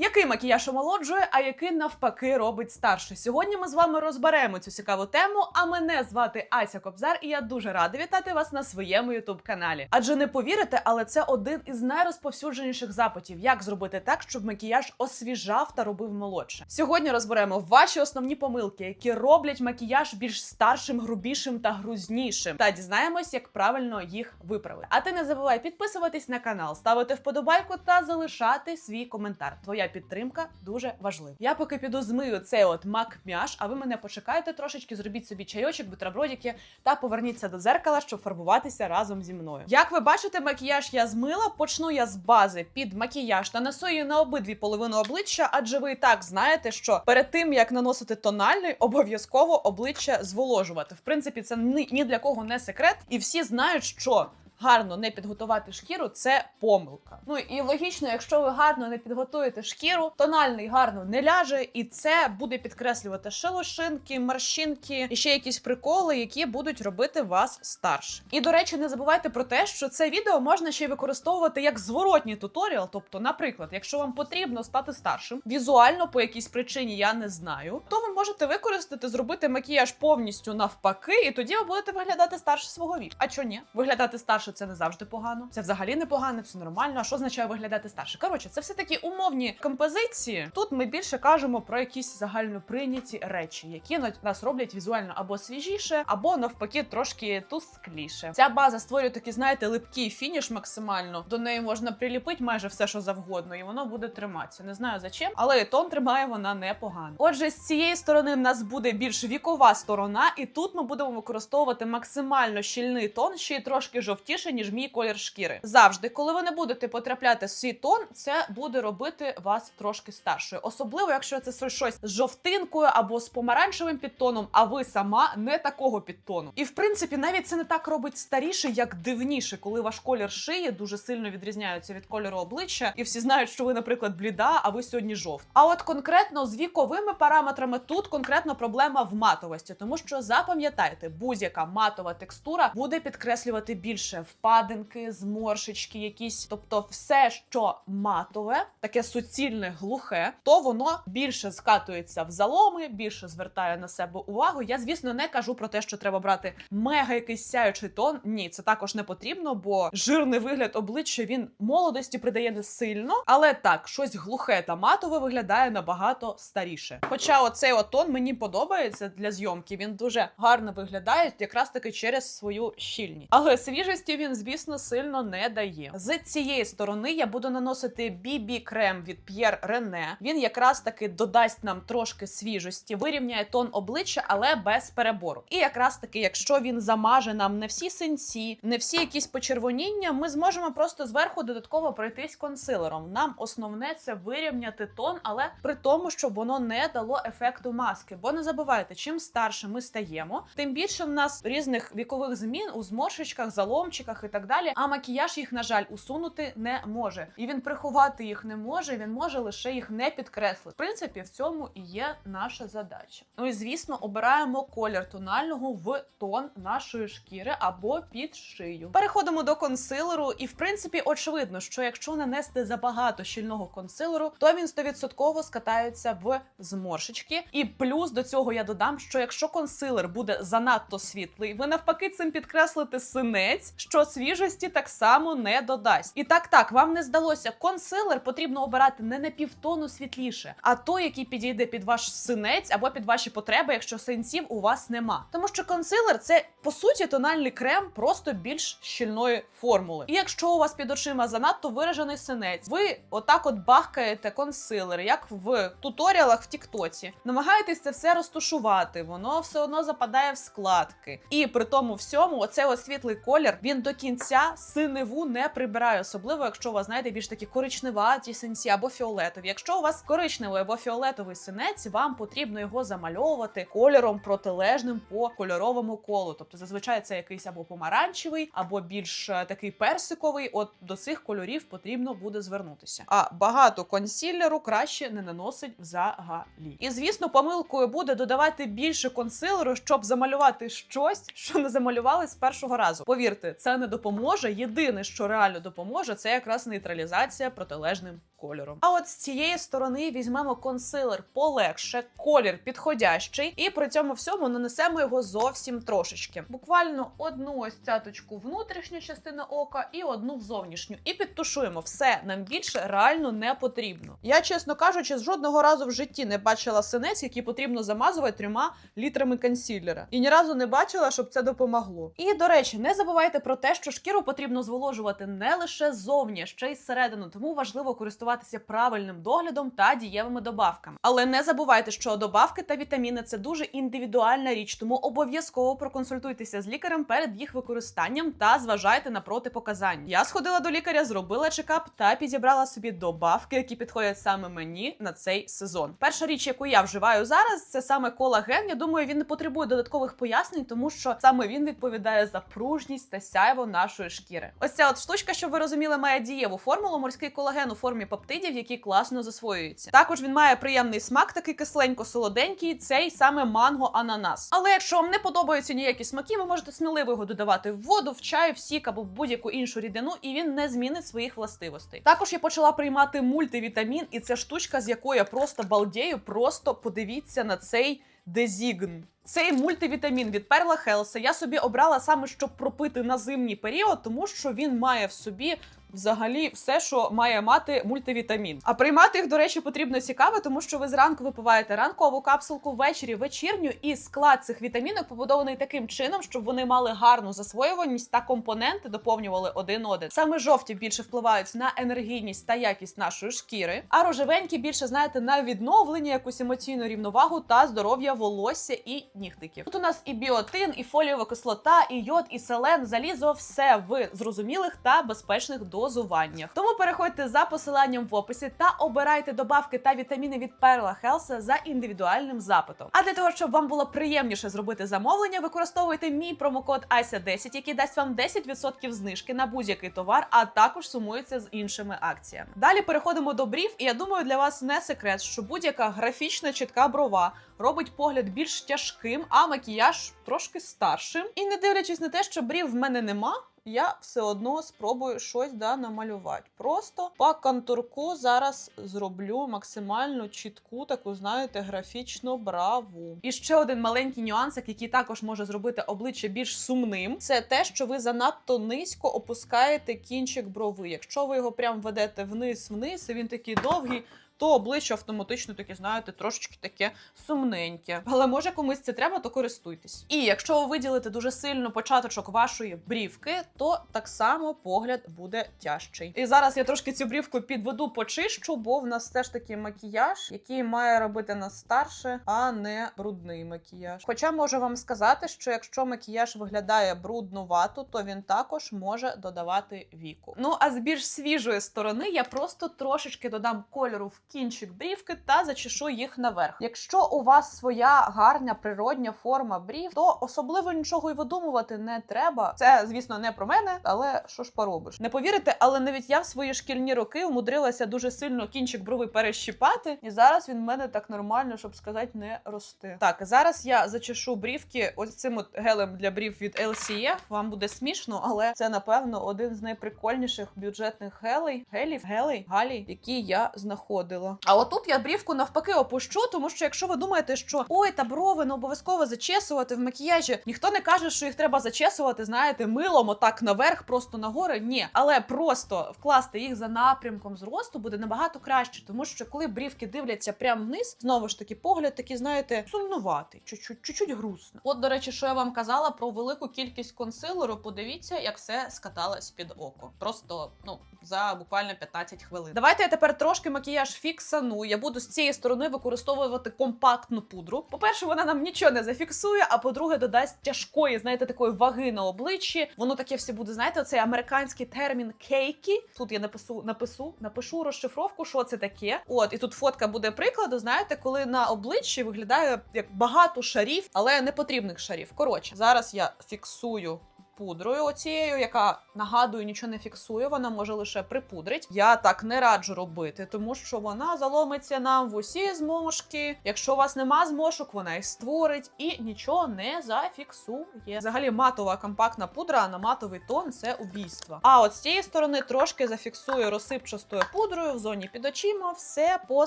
Який макіяж омолоджує, а який навпаки робить старше? Сьогодні ми з вами розберемо цю цікаву тему. А мене звати Ася Кобзар, і я дуже рада вітати вас на своєму ютуб каналі. Адже не повірите, але це один із найрозповсюдженіших запитів, як зробити так, щоб макіяж освіжав та робив молодше. Сьогодні розберемо ваші основні помилки, які роблять макіяж більш старшим, грубішим та грузнішим. Та дізнаємось, як правильно їх виправити. А ти не забувай підписуватись на канал, ставити вподобайку та залишати свій коментар. Твоя підтримка дуже важлива. Я поки піду змию цей от мак-мяш, а ви мене почекайте трошечки, зробіть собі чайочок, бутербродики та поверніться до дзеркала, щоб фарбуватися разом зі мною. Як ви бачите, макіяж я змила. Почну я з бази під макіяж та несу її на обидві половини обличчя, адже ви і так знаєте, що перед тим як наносити тональний, обов'язково обличчя зволожувати. В принципі, це ні, ні для кого не секрет, і всі знають, що. Гарно не підготувати шкіру це помилка. Ну і логічно, якщо ви гарно не підготуєте шкіру, тональний гарно не ляже, і це буде підкреслювати шелушинки, морщинки і ще якісь приколи, які будуть робити вас старше. І до речі, не забувайте про те, що це відео можна ще й використовувати як зворотній туторіал. Тобто, наприклад, якщо вам потрібно стати старшим, візуально по якійсь причині я не знаю, то ви можете використати, зробити макіяж повністю навпаки, і тоді ви будете виглядати старше свого віку. А чо ні? Виглядати старше це не завжди погано. Це взагалі не погано, це нормально. А що означає виглядати старше? Коротше, це все такі умовні композиції. Тут ми більше кажемо про якісь загальноприйняті речі, які нас роблять візуально або свіжіше, або навпаки трошки тускліше. Ця база створює такий, знаєте, липкий фініш максимально. До неї можна приліпити майже все, що завгодно, і воно буде триматися. Не знаю за чим, але тон тримає вона непогано. Отже, з цієї сторони в нас буде більш вікова сторона, і тут ми будемо використовувати максимально щільний тон, ще й трошки жовтіше, ніж мій колір шкіри. Завжди, коли ви не будете потрапляти в свій тон, це буде робити вас трошки старшою. Особливо, якщо це щось з жовтинкою або з помаранчевим підтоном, а ви сама не такого підтону. І в принципі, навіть це не так робить старіше, як дивніше, коли ваш колір шиї дуже сильно відрізняється від кольору обличчя, і всі знають, що ви, наприклад, бліда, а ви сьогодні жовт. А от конкретно з віковими параметрами тут конкретно проблема в матовості, тому що запам'ятайте, будь-яка матова текстура буде підкреслювати більше впадинки, зморшечки, якісь, тобто все, що матове, таке суцільне, глухе, то воно більше скатується в заломи, більше звертає на себе увагу. Я, звісно, не кажу про те, що треба брати мега якийсь сяючий тон. Ні, це також не потрібно, бо жирний вигляд обличчя він молодості придає не сильно, але так, щось глухе та матове виглядає набагато старіше. Хоча оцей от тон мені подобається для зйомки, він дуже гарно виглядає, якраз таки через свою щільність. Але свіжості він, звісно, сильно не дає. З цієї сторони я буду наносити BB крем від Pierre René. Він якраз таки додасть нам трошки свіжості, вирівняє тон обличчя, але без перебору. І якраз таки, якщо він замаже нам не всі синці, не всі якісь почервоніння, ми зможемо просто зверху додатково пройтись консилером. Нам основне це вирівняти тон, але при тому, щоб воно не дало ефекту маски. Бо не забувайте, чим старше ми стаємо, тим більше в нас різних вікових змін у зморшечках, заломчиках і так далі. А макіяж їх, на жаль, усунути не може. І він приховати їх не може. Він може лише їх не підкреслити. В принципі, в цьому і є наша задача. Ну і звісно, обираємо колір тонального в тон нашої шкіри або під шию. Переходимо до консилеру, і в принципі очевидно, що якщо нанести забагато щільного консилеру, то він 100% скатається в зморшечки. І плюс до цього я додам, що якщо консилер буде занадто світлий, ви навпаки цим підкреслите синець, що свіжості так само не додасть. І так, так, вам не здалося, консилер потрібно обирати не на півтону світліше, а той, який підійде під ваш синець або під ваші потреби, якщо синців у вас нема. Тому що консилер це по суті тональний крем просто більш щільної формули. І якщо у вас під очима занадто виражений синець, ви отак от бахкаєте консилер, як в туторіалах в Тіктоці. Намагаєтесь це все розтушувати, воно все одно западає в складки. І при тому всьому, оцей ось світлий колір він до кінця синеву не прибирає, особливо якщо у вас знаєте більш такі коричневаті синці або фіолетові. Якщо у вас коричневий або фіолетовий синець, вам потрібно його замальовувати кольором протилежним по кольоровому колу. Тобто зазвичай це якийсь або помаранчевий, або більш е, такий персиковий. От до цих кольорів потрібно буде звернутися. А багато консілеру краще не наносить взагалі. І звісно, помилкою буде додавати більше консилеру, щоб замалювати щось, що не замалювали з першого разу. Повірте, це не допоможе. Єдине, що реально допоможе, це якраз нейтралізація протилежним кольором. А от з цієї сторони візьмемо консилер полегше, колір підходящий, і при цьому всьому нанесемо його зовсім трошечки. Буквально одну ось цяточку внутрішню частину ока і одну в зовнішню. І підтушуємо все. Нам більше реально не потрібно. Я, чесно кажучи, жодного разу в житті не бачила синець, який потрібно замазувати трьома літрами консілера. І ні разу не бачила, щоб це допомогло. І до речі, не забувайте про те, що шкіру потрібно зволожувати не лише зовні, а ще й зсередину. Тому важливо користуватися правильним доглядом та дієвими добавками. Але не забувайте, що добавки та вітаміни це дуже індивідуальна річ, тому обов'язково проконсультуйтеся з лікарем перед їх використанням та зважайте на протипоказання. Я сходила до лікаря, зробила чекап та підібрала собі добавки, які підходять саме мені на цей сезон. Перша річ, яку я вживаю зараз, це саме колаген. Я думаю, він не потребує додаткових пояснень, тому що саме він відповідає за пружність та сяйво нашої шкіри. Ось ця от штучка, щоб ви розуміли, має дієву формулу морський колаген у формі пептидів, які класно засвоюються. Також він має приємний смак, такий кисленько-солоденький, цей саме манго-ананас. Але якщо вам не подобаються ніякі смаки, ви можете сміливо його додавати в воду, в чай, в сік або в будь-яку іншу рідину, і він не змінить своїх властивостей. Також я почала приймати мультивітамін, і це штучка, з якою я просто балдею. Просто подивіться на цей дезігн. Цей мультивітамін від Перла Хелса я собі обрала саме щоб пропити на зимній період, тому що він має в собі. Взагалі, все, що має мати мультивітамін. А приймати їх, до речі, потрібно цікаво, тому що ви зранку випиваєте ранкову капсулку, ввечері вечірню, і склад цих вітамінок побудований таким чином, щоб вони мали гарну засвоюваність та компоненти доповнювали один один. Саме жовті більше впливають на енергійність та якість нашої шкіри, а рожевенькі більше знаєте на відновлення, якусь емоційну рівновагу та здоров'я волосся і нігтиків. Тут у нас і біотин, і фолієва кислота, і йод, і селен, залізо, все в зрозумілих та безпечних дозуваннях. Тому переходьте за посиланням в описі та обирайте добавки та вітаміни від Перла Хелса за індивідуальним запитом. А для того, щоб вам було приємніше зробити замовлення, використовуйте мій промокод ASA10, який дасть вам 10% знижки на будь-який товар, а також сумується з іншими акціями. Далі переходимо до брів, і я думаю, для вас не секрет, що будь-яка графічна чітка брова робить погляд більш тяжким, а макіяж трошки старшим. І не дивлячись на те, що брів в мене нема. Я все одно спробую щось да намалювати. Просто по контурку зараз зроблю максимально чітку, таку знаєте, графічну браву. І ще один маленький нюансик, який також може зробити обличчя більш сумним, це те, що ви занадто низько опускаєте кінчик брови. Якщо ви його прям ведете вниз-вниз, і він такий довгий. То обличчя автоматично таке, знаєте, трошечки таке сумненьке. Але може комусь це треба, то користуйтесь. І якщо ви виділите дуже сильно початочок вашої брівки, то так само погляд буде тяжчий. І зараз я трошки цю брівку підведу, почищу, бо в нас все ж таки макіяж, який має робити нас старше, а не брудний макіяж. Хоча можу вам сказати, що якщо макіяж виглядає бруднувато, то він також може додавати віку. Ну а з більш свіжої сторони я просто трошечки додам кольору в кінчик брівки та зачешу їх наверх. Якщо у вас своя гарна природня форма брів, то особливо нічого й видумувати не треба. Це, звісно, не про мене, але що ж поробиш? Не повірите, але навіть я в свої шкільні роки умудрилася дуже сильно кінчик брови перещіпати, і зараз він в мене так нормально, щоб сказати, не росте. Так, зараз я зачешу брівки ось цим от гелем для брів від LCF. Вам буде смішно, але це напевно один з найприкольніших бюджетних гелей, гелів, гелей, галі, які я знаходила. А отут я брівку навпаки опущу, тому що якщо ви думаєте, що ой, та брови не обов'язково зачесувати в макіяжі, ніхто не каже, що їх треба зачесувати, знаєте, милом отак наверх, просто нагори. Ні, але просто вкласти їх за напрямком зросту буде набагато краще, тому що коли брівки дивляться прямо вниз, знову ж таки, погляд такий, знаєте, сумнуватий, чуть-чуть, чуть-чуть грустно. От, до речі, що я вам казала про велику кількість консилеру. Подивіться, як все скаталось під око. Просто ну за буквально 15 хвилин. Давайте я тепер трошки макіяж фіксану. Я буду з цієї сторони використовувати компактну пудру. По-перше, вона нам нічого не зафіксує, а по-друге, додасть тяжкої, знаєте, такої ваги на обличчі. Воно таке все буде, знаєте, оцей американський термін кейкі. Тут я напишу, напишу, напишу розшифровку, що це таке. От, і тут фотка буде прикладу. Знаєте, коли на обличчі виглядає як багато шарів, але непотрібних шарів. Коротше, зараз я фіксую пудрою, оцією, яка нагадую, нічого не фіксує, вона може лише припудрить. Я так не раджу робити, тому що вона заломиться нам в усі зморшки. Якщо у вас нема зморшок, вона їх створить і нічого не зафіксує. Взагалі, матова компактна пудра на матовий тон це убійство. А от з цієї сторони трошки зафіксує розсипчастою пудрою в зоні під очима. Все по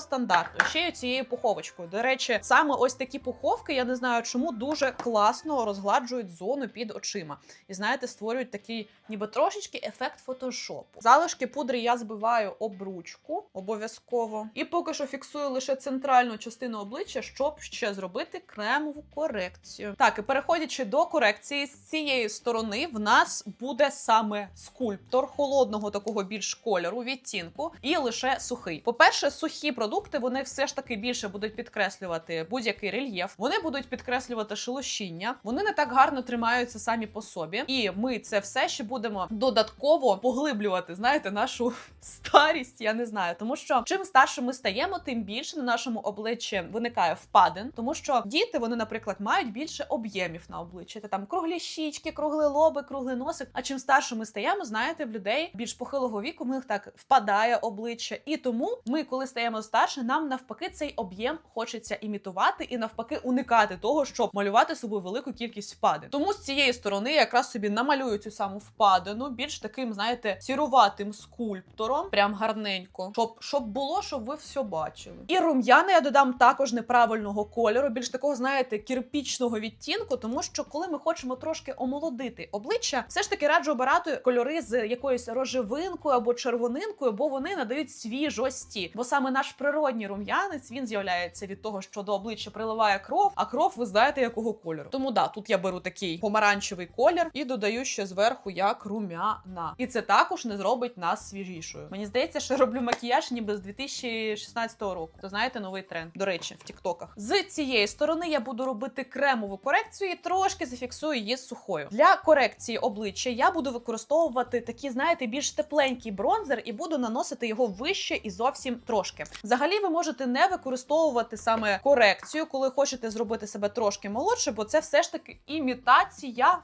стандарту. Ще й цією пуховочкою. До речі, саме ось такі пуховки, я не знаю чому, дуже класно розгладжують зону під очима. І знаєте, створюють такий, ніби трошечки ефект фотошопу. Залишки пудри я збиваю об ручку обов'язково. І поки що фіксую лише центральну частину обличчя, щоб ще зробити кремову корекцію. Так, і переходячи до корекції, з цієї сторони в нас буде саме скульптор холодного такого більш кольору, відтінку, і лише сухий. По-перше, сухі продукти вони все ж таки більше будуть підкреслювати будь-який рельєф. Вони будуть підкреслювати шелушіння. Вони не так гарно тримаються самі по собі. І ми це все ще будемо додатково поглиблювати. Знаєте, нашу старість, я не знаю, тому що чим старше ми стаємо, тим більше на нашому обличчі виникає впадин, тому що діти, вони, наприклад, мають більше об'ємів на обличчі. Це там круглі щічки, круглі лоби, круглий носик. А чим старше ми стаємо, знаєте, в людей більш похилого віку в них так впадає обличчя. І тому ми, коли стаємо старше, нам навпаки цей об'єм хочеться імітувати і навпаки уникати того, щоб малювати собою велику кількість впадин. Тому з цієї сторони якраз собі намалюю цю саму впадину, більш таким, знаєте, сіруватим скульптором, прям гарненько, щоб щоб було, щоб ви все бачили. І рум'яна я додам також неправильного кольору, більш такого, знаєте, кірпічного відтінку, тому що коли ми хочемо трошки омолодити обличчя, все ж таки раджу обирати кольори з якоюсь рожевинкою або червонинкою, бо вони надають свіжості. Бо саме наш природній рум'янець він з'являється від того, що до обличчя приливає кров, а кров ви знаєте якого кольору. Тому да, тут я беру такий помаранчевий колір і додаю ще зверху як рум'яна. І це також не зробить нас свіжішою. Мені здається, що роблю макіяж ніби з 2016 року. То знаєте, новий тренд. До речі, в тіктоках. З цієї сторони я буду робити кремову корекцію і трошки зафіксую її сухою. Для корекції обличчя я буду використовувати такі, знаєте, більш тепленький бронзер і буду наносити його вище і зовсім трошки. Взагалі, ви можете не використовувати саме корекцію, коли хочете зробити себе трошки молодше, бо це все ж таки імітація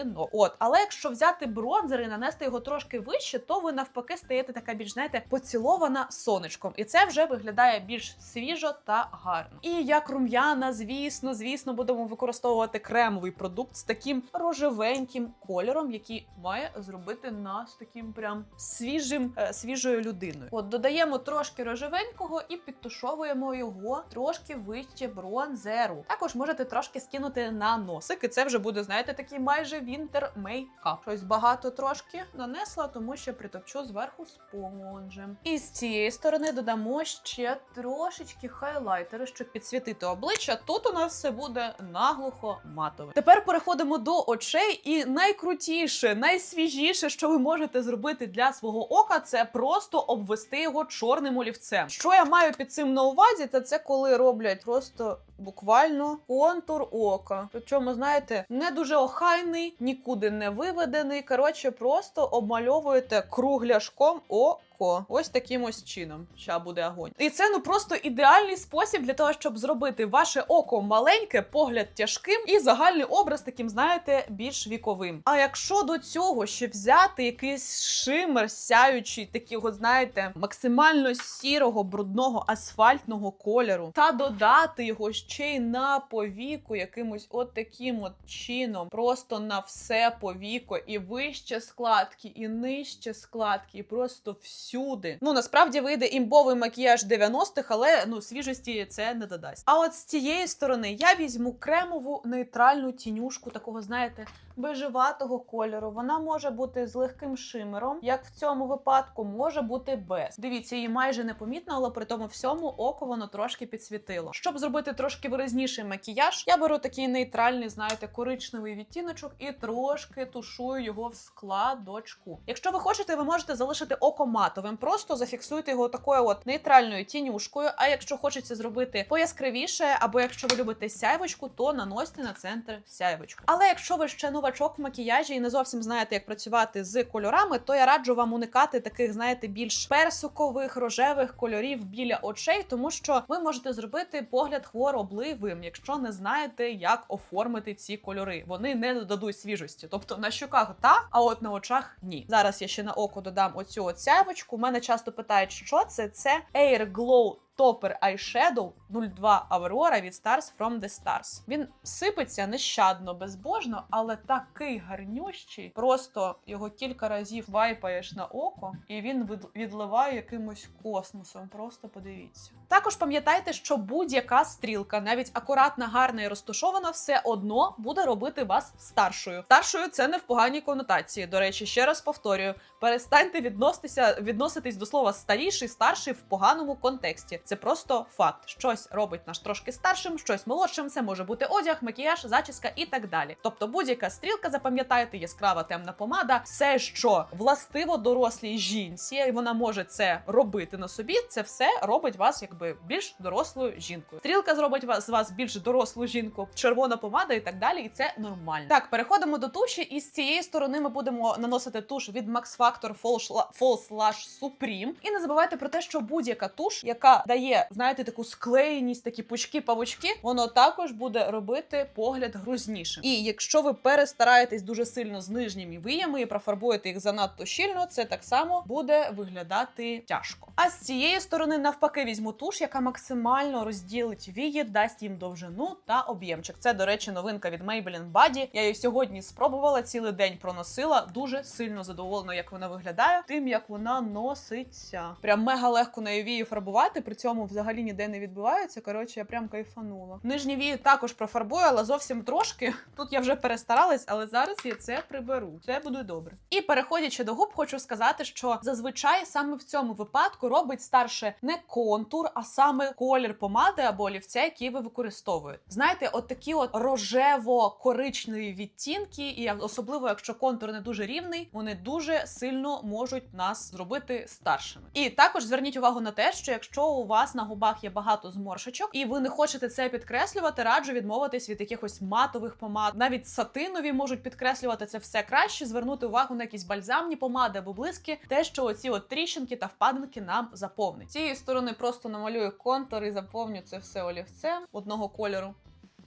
впадинок. От, але якщо взяти бронзер і нанести його трошки вище, то ви навпаки стаєте така більш знаєте поцілована сонечком, і це вже виглядає більш свіжо та гарно. І як рум'яна, звісно, звісно, будемо використовувати кремовий продукт з таким рожевеньким кольором, який має зробити нас таким прям свіжим, е, свіжою людиною. От додаємо трошки рожевенького і підтушовуємо його трошки вище бронзеру. Також можете трошки скинути на носик, і це вже буде, знаєте, такий майже вінтер мейкап. Щось багато трошки нанесла, тому що притопчу зверху спонжем. І з цієї сторони додамо ще трошечки хайлайтеру, щоб підсвітити обличчя. Тут у нас все буде наглухо матове. Тепер переходимо до очей, і найкрутіше, найсвіжіше, що ви можете зробити для свого ока, це просто обвести його чорним олівцем. Що я маю під цим на увазі, то це коли роблять просто буквально контур ока. Причому, знаєте, не дуже охайний, нікуди не виведений. Коротше, просто обмальовуєте кругляшком око. Ось таким ось чином. Ща буде огонь. І це ну просто ідеальний спосіб для того, щоб зробити ваше око маленьке, погляд тяжким і загальний образ таким, знаєте, більш віковим. А якщо до цього ще взяти якийсь шимер, сяючий, такого, знаєте, максимально сірого, брудного асфальтного кольору, та додати його ще й на повіку якимось от таким от чином, просто на все повіко, і вище складки, і нижче складки, і просто всюди. Ну насправді вийде імбовий макіяж 90-х, але ну свіжості це не додасть. А от з цієї сторони я візьму кремову нейтральну тінюшку, такого, знаєте, бежеватого кольору. Вона може бути з легким шимером, як в цьому випадку, може бути без. Дивіться, її майже непомітно, але при тому всьому око воно трошки підсвітило. Щоб зробити трошки виразніший макіяж, я беру такий нейтральний, знаєте, коричневий відтіночок і трошки тушую його в складочку. Якщо ви хочете, ви можете залишити око матовим, просто зафіксуйте його такою от нейтральною тінюшкою. А якщо хочеться зробити пояскравіше, або якщо ви любите сяйвочку, то наносьте на центр сяйвочку. Але якщо ви ще нова новачок в макіяжі і не зовсім знаєте, як працювати з кольорами, то я раджу вам уникати таких, знаєте, більш персикових, рожевих кольорів біля очей, тому що ви можете зробити погляд хворобливим, якщо не знаєте, як оформити ці кольори. Вони не додадуть свіжості. Тобто на щоках та, а от на очах ні. Зараз я ще на око додам оцю от сяйвочку. Мене часто питають, що це. Це Air Glow Topper Eyeshadow 02 Aurora від Stars from the Stars. Він сипеться нещадно, безбожно, але такий гарнющий. Просто його кілька разів вайпаєш на око, і він від- відливає якимось космосом. Просто подивіться. Також пам'ятайте, що будь-яка стрілка, навіть акуратна, гарна і розташована, все одно буде робити вас старшою. Старшою це не в поганій конотації. До речі, ще раз повторюю: перестаньте відноситися, відноситись до слова старіший, старший в поганому контексті. Це просто факт. Щось робить нас трошки старшим, щось молодшим. Це може бути одяг, макіяж, зачіска і так далі. Тобто, будь-яка стрілка, запам'ятайте, яскрава темна помада, все, що властиво дорослій жінці, і вона може це робити на собі. Це все робить вас якби більш дорослою жінкою. Стрілка зробить вас з вас більш дорослу жінку, червона помада і так далі. І це нормально. Так, переходимо до туші. І з цієї сторони ми будемо наносити туш від Max Factor Fall Slash Supreme. І не забувайте про те, що будь-яка туш, яка дає, знаєте, таку склеєність, такі пучки-павучки, воно також буде робити погляд грузнішим. І якщо ви перестараєтесь дуже сильно з нижніми виями і профарбуєте їх занадто щільно, це так само буде виглядати тяжко. А з цієї сторони, навпаки, візьму туш, яка максимально розділить вії, дасть їм довжину та об'ємчик. Це, до речі, новинка від Maybelline Body. Я її сьогодні спробувала, цілий день проносила. Дуже сильно задоволена, як вона виглядає, тим як вона носиться. Прям мега легко на вії фарбувати, при цьому взагалі ніде не відбивається. Коротше, я прям кайфанула. Нижні вії також профарбую, але зовсім трошки. Тут я вже перестаралась, але зараз я це приберу. Це буде добре. І переходячи до губ, хочу сказати, що зазвичай саме в цьому випадку робить старше не контур, а саме колір помади або олівця, який ви використовуєте. Знаєте, от такі от рожево-коричневі відтінки, і особливо якщо контур не дуже рівний, вони дуже сильно можуть нас зробити старшими. І також зверніть увагу на те, що якщо у вас на губах є багато зморшечок, і ви не хочете це підкреслювати, раджу відмовитись від якихось матових помад. Навіть сатинові можуть підкреслювати це все краще. Звернути увагу на якісь бальзамні помади або блиски, те, що оці от тріщинки та впадинки нам заповнить. Цієї сторони просто намалюю контур і заповню це все олівцем одного кольору.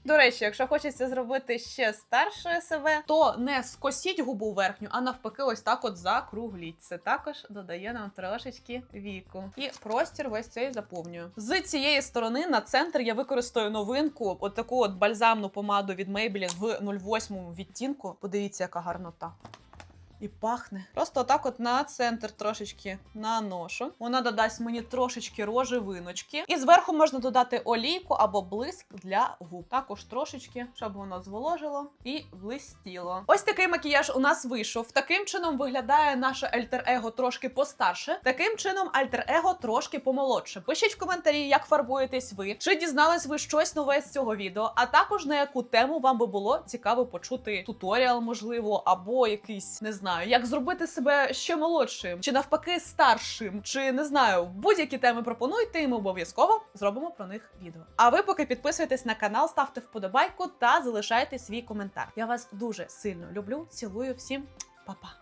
До речі, якщо хочеться зробити ще старшою себе, то не скосіть губу верхню, а навпаки, ось так от закругліть. Це також додає нам трошечки віку. І простір весь цей заповнюю. З цієї сторони на центр я використаю новинку, от таку от бальзамну помаду від Maybelline в 08 відтінку. Подивіться, яка гарнота. І пахне. Просто отак от на центр трошечки наношу. Вона додасть мені трошечки рожевиночки. І зверху можна додати олійку або блиск для губ. Також трошечки, щоб воно зволожило і блистіло. Ось такий макіяж у нас вийшов. Таким чином виглядає наше альтер-его трошки постарше. Таким чином, альтер-его трошки помолодше. Пишіть в коментарі, як фарбуєтесь ви, чи дізнались ви щось нове з цього відео, а також на яку тему вам би було цікаво почути туторіал, можливо, або якийсь не знаю, як зробити себе ще молодшим, чи навпаки старшим, чи не знаю, будь-які теми пропонуйте, і ми обов'язково зробимо про них відео. А ви поки підписуєтесь на канал, ставте вподобайку та залишайте свій коментар. Я вас дуже сильно люблю. Цілую всім, па-па!